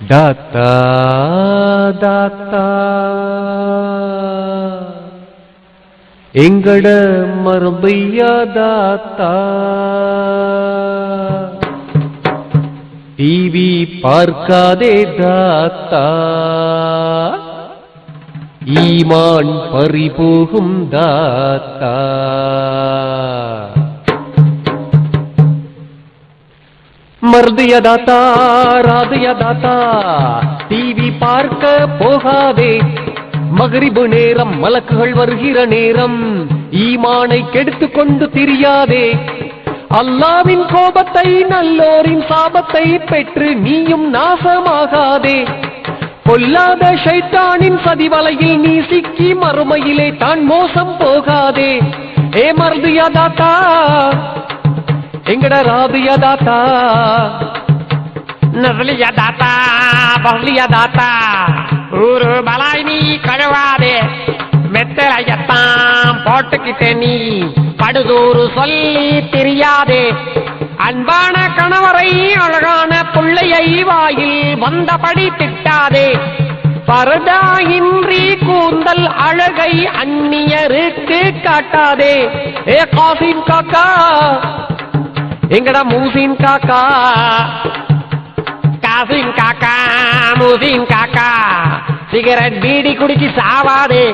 தாத்தா தாத்தா எங்கட மரபையா தாத்தா டிவி பார்க்காதே தாத்தா ஈமான் பறிபோகும் தாத்தா மருதிய தாத்தா ராதிய தாத்தா டிவி பார்க்க போகாதே. மகரிபு நேரம் மலக்குகள் வருகிற நேரம். ஈமானை கெடுத்து கொண்டு திரியாதே. அல்லாவின் கோபத்தை நல்லோரின் சாபத்தை பெற்று நீயும் நாசமாகாதே. பொல்லாத ஷைத்தானின் சதிவலையில் நீ சிக்கி மறுமையிலே தான் மோசம் போகாதே. ஏ மருதியா தாத்தா எங்கட ராதியா தாத்தா? நசலியா தாத்தா பசலியா தாத்தா. ஊரு பலாய் நீ கழுவாதே. மெத்தலையத்தான் போட்டுக்கிட்ட நீ. படுதூறு சொல்லி தெரியாதே. அன்பான கணவரை அழகான பிள்ளையை வாயில் வந்தபடி திட்டாதே. பரதாயின்றி கூந்தல் அழகை அந்நியருக்கு காட்டாதே. ஏ காசிம் காக்கா எங்கடா மூசின் காக்கா? காசின் காக்கா மூசின் காக்கா. சிகரெட் பீடி குடிச்சு சாவாதே.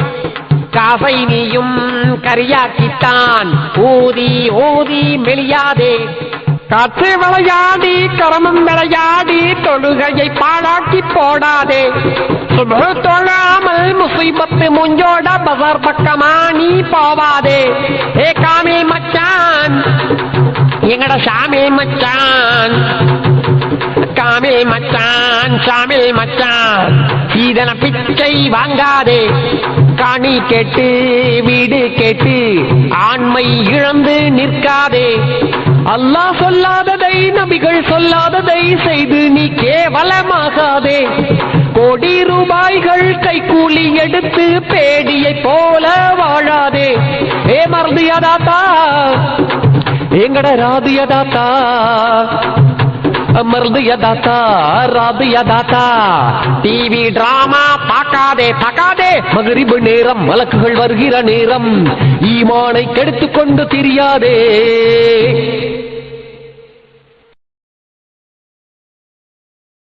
காசை நீயும் கரியாக்கித்தான். ஊதி ஊதி மெளியாதே காற்று விளையாடி கரமும் விளையாடி தொழுகையை பாழாக்கி போடாதே. சுபு தொழாமல் முசீபத்து முஞ்சோட பசார் பக்கமா நீ போவாதே. ஏ சாமில் மச்சான். காமில் மச்சான் சாமில் மச்சான். இதன பிச்சை வாங்காதே. காணி கேட்டு வீடு கேட்டு ஆண்மை இழந்து நிற்காதே. அல்லாஹ் சொல்லாததை நபிகள் சொல்லாததை செய்து நீ கேவலமாகாதே. கோடி ரூபாய்கள் கைக்கூலி எடுத்து பேடியை போல வாழாதே. ஏ மறந்து தாத்தா எங்கட ராதிய தாத்தா? மருதிய தாத்தா ராதிய தாத்தா. டிவி டிராமா பார்க்காதே பார்க்காதே. மகரிபு நேரம் வழக்குகள் வருகிற நேரம். ஈமானை கெடுத்து கொண்டு திரியாதே.